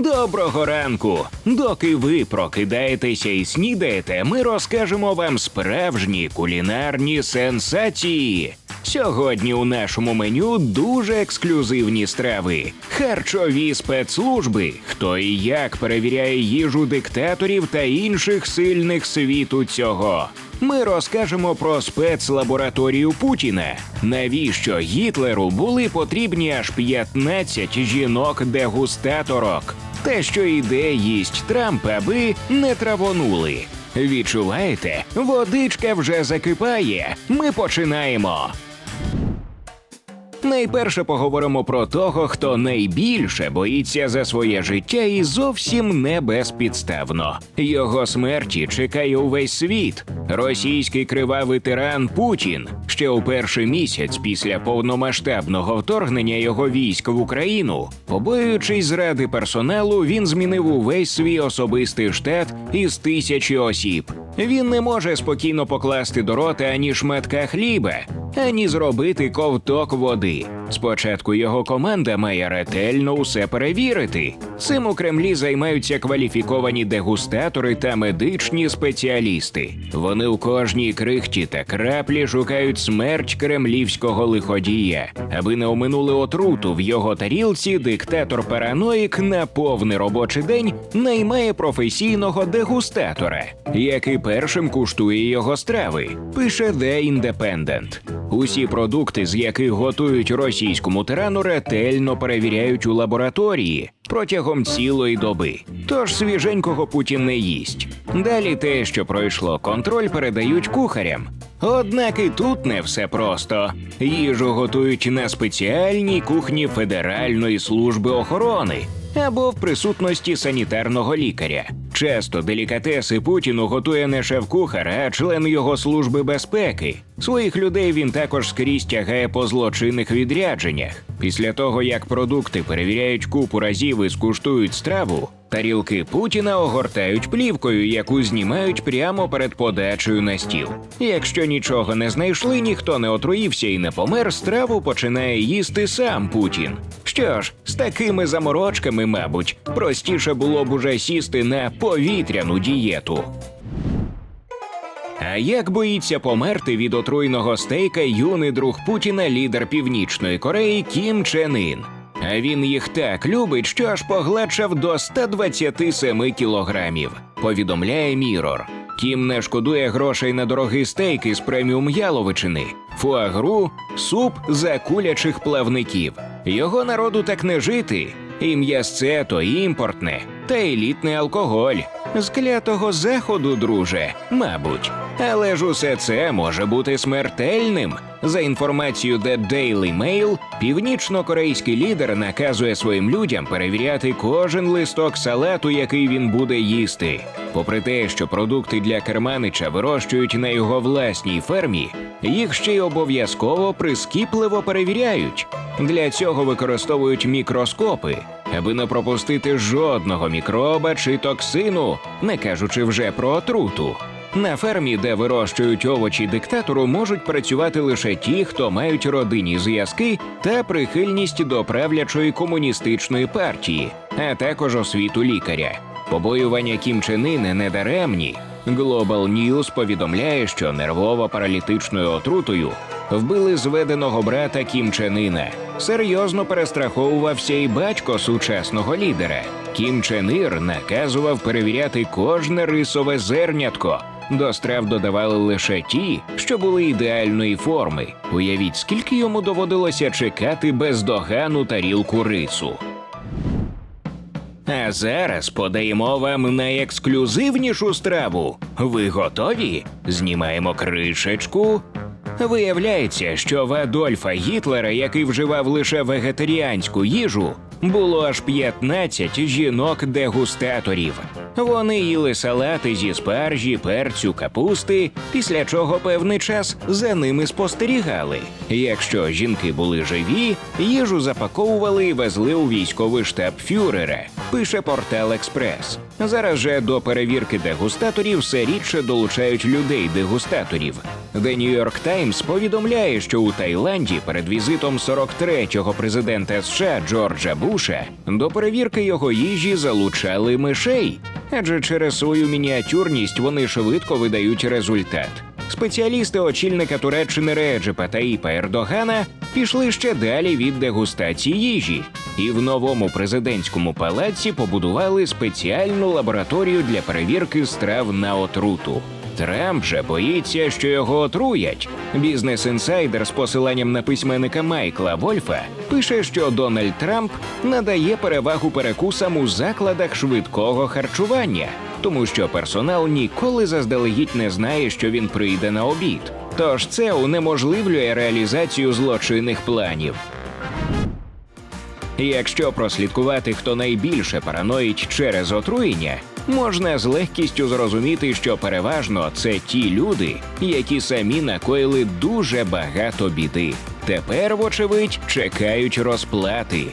Доброго ранку! Доки ви прокидаєтеся і снідаєте, ми розкажемо вам справжні кулінарні сенсації. Сьогодні у нашому меню дуже ексклюзивні страви, харчові спецслужби, хто і як перевіряє їжу диктаторів та інших сильних світу цього. Ми розкажемо про спецлабораторію Путіна. Навіщо Гітлеру були потрібні аж 15 жінок-дегустаторок? Те, що іде їсть Трамп, аби не травонули. Відчуваєте, водичка вже закипає. Ми починаємо. Найперше поговоримо про того, хто найбільше боїться за своє життя і зовсім не безпідставно. Його смерті чекає увесь світ. Російський кривавий тиран Путін. Ще у перший місяць після повномасштабного вторгнення його військ в Україну, побоюючись зради персоналу, він змінив увесь свій особистий штат із тисячі осіб. Він не може спокійно покласти до рота ані шматка хліба, ані зробити ковток води. Спочатку його команда має ретельно усе перевірити. Цим у Кремлі займаються кваліфіковані дегустатори та медичні спеціалісти. Вони у кожній крихті та краплі шукають смерть кремлівського лиходія. Аби не оминули отруту в його тарілці, диктатор параноїк на повний робочий день наймає професійного дегустатора, який першим куштує його страви. Пише The Independent. Усі продукти, з яких готують російському тирану, ретельно перевіряють у лабораторії протягом цілої доби. Тож свіженького Путін не їсть. Далі те, що пройшло контроль, передають кухарям. Однак і тут не все просто. Їжу готують на спеціальній кухні Федеральної служби охорони або в присутності санітарного лікаря. Часто делікатеси Путіну готує не шеф-кухар, а член його служби безпеки. Своїх людей він також скрізь тягає по злочинних відрядженнях. Після того, як продукти перевіряють купу разів і скуштують страву, тарілки Путіна огортають плівкою, яку знімають прямо перед подачею на стіл. Якщо нічого не знайшли, ніхто не отруївся і не помер, страву починає їсти сам Путін. Що ж, з такими заморочками, мабуть, простіше було б уже сісти на повітряну дієту. А як боїться померти від отруйного стейка юний друг Путіна, лідер Північної Кореї Кім Чен Ін? А він їх так любить, що аж погладшав до 127 кілограмів. Повідомляє Мірор. Кім не шкодує грошей на дорогий стейк із преміум яловичини, фуагру, суп за кулячих плавників. Його народу так не жити. І м'ясце то імпортне, та елітний алкоголь. З клятого заходу, друже, мабуть. Але ж усе це може бути смертельним. За інформацією The Daily Mail, північно-корейський лідер наказує своїм людям перевіряти кожен листок салату, який він буде їсти. Попри те, що продукти для керманича вирощують на його власній фермі, їх ще й обов'язково прискіпливо перевіряють. Для цього використовують мікроскопи, аби не пропустити жодного мікроба чи токсину, не кажучи вже про отруту. На фермі, де вирощують овочі диктатору, можуть працювати лише ті, хто мають родинні зв'язки та прихильність до правлячої комуністичної партії, а також освіту лікаря. Побоювання Кім Чен не даремні. Global News повідомляє, що нервово-паралітичною отрутою вбили зведеного брата Кім Чен Ина. Серйозно перестраховувався і батько сучасного лідера. Кім Чен Ір наказував перевіряти кожне рисове зернятко. До страв додавали лише ті, що були ідеальної форми. Уявіть, скільки йому доводилося чекати бездогану тарілку рису. А зараз подаємо вам найексклюзивнішу страву. Ви готові? Знімаємо кришечку. Виявляється, що в Адольфа Гітлера, який вживав лише вегетаріанську їжу, було аж 15 жінок-дегустаторів. Вони їли салати зі спаржі, перцю, капусти, після чого певний час за ними спостерігали. Якщо жінки були живі, їжу запаковували і везли у військовий штаб фюрера. Пише портал Експрес. Зараз же до перевірки дегустаторів все рідше долучають людей-дегустаторів. The New York Times повідомляє, що у Таїланді перед візитом 43-го президента США Джорджа Буша до перевірки його їжі залучали мишей, адже через свою мініатюрність вони швидко видають результат. Спеціалісти очільника Туреччини Реджепа Таїпа Ердогана пішли ще далі від дегустації їжі, і в новому президентському палаці побудували спеціальну лабораторію для перевірки страв на отруту. Трамп же боїться, що його отруять. Бізнес інсайдер з посиланням на письменника Майкла Вольфа пише, що Дональд Трамп надає перевагу перекусам у закладах швидкого харчування, тому що персонал ніколи заздалегідь не знає, що він прийде на обід. Тож це унеможливлює реалізацію злочинних планів. Якщо прослідкувати, хто найбільше параноїть через отруєння, можна з легкістю зрозуміти, що переважно це ті люди, які самі накоїли дуже багато біди. Тепер, вочевидь, чекають розплати.